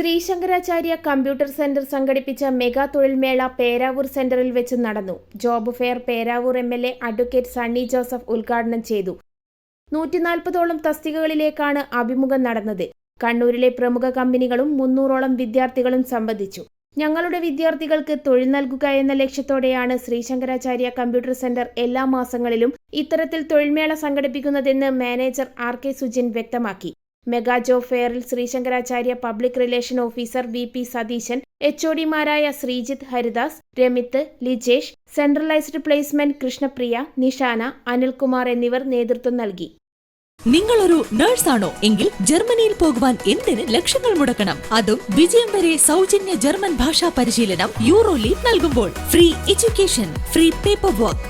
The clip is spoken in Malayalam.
ശ്രീശങ്കരാചാര്യ കമ്പ്യൂട്ടർ സെന്റർ സംഘടിപ്പിച്ച മെഗാ തൊഴിൽമേള പേരാവൂർ സെന്ററിൽ വെച്ച് നടന്നു. Job fair Peravoor M L A advocate Sunny Joseph ഉദ്ഘാടനം ചെയ്തു. നൂറ്റിനാൽപ്പതോളം തസ്തികകളിലേക്കാണ് അഭിമുഖം നടന്നത്. കണ്ണൂരിലെ പ്രമുഖ കമ്പനികളും മുന്നൂറോളം വിദ്യാർത്ഥികളും സംബന്ധിച്ചു ഞങ്ങളുടെ വിദ്യാർത്ഥികൾക്ക് തൊഴിൽ നൽകുക എന്ന ലക്ഷ്യത്തോടെയാണ് ശ്രീശങ്കരാചാര്യ കമ്പ്യൂട്ടർ സെന്റർ എല്ലാ മാസങ്ങളിലും ഇത്തരത്തിൽ തൊഴിൽമേള സംഘടിപ്പിക്കുന്നതെന്ന് മാനേജർ ആർ കെ സുജിൻ വ്യക്തമാക്കി. Mega job ഫെയറിൽ Sree Sankaracharya public relation officer V P Satheesan H ഒഡിമാരായ Sreejith Haridas Ramith Lijesh centralised placement Krishnapriya Nishana Anilkumar എന്നിവർ നേതൃത്വം നൽകി. നിങ്ങളൊരു നേഴ്സാണോ? എങ്കിൽ ജർമ്മനിയിൽ പോകുവാൻ എന്തിന് ലക്ഷങ്ങൾ മുടക്കണം? അതും വിജയം വരെ സൗജന്യ ജർമ്മൻ ഭാഷാ പരിശീലനം യൂറോ ലീഗ് നൽകുമ്പോൾ. Free education free paper work.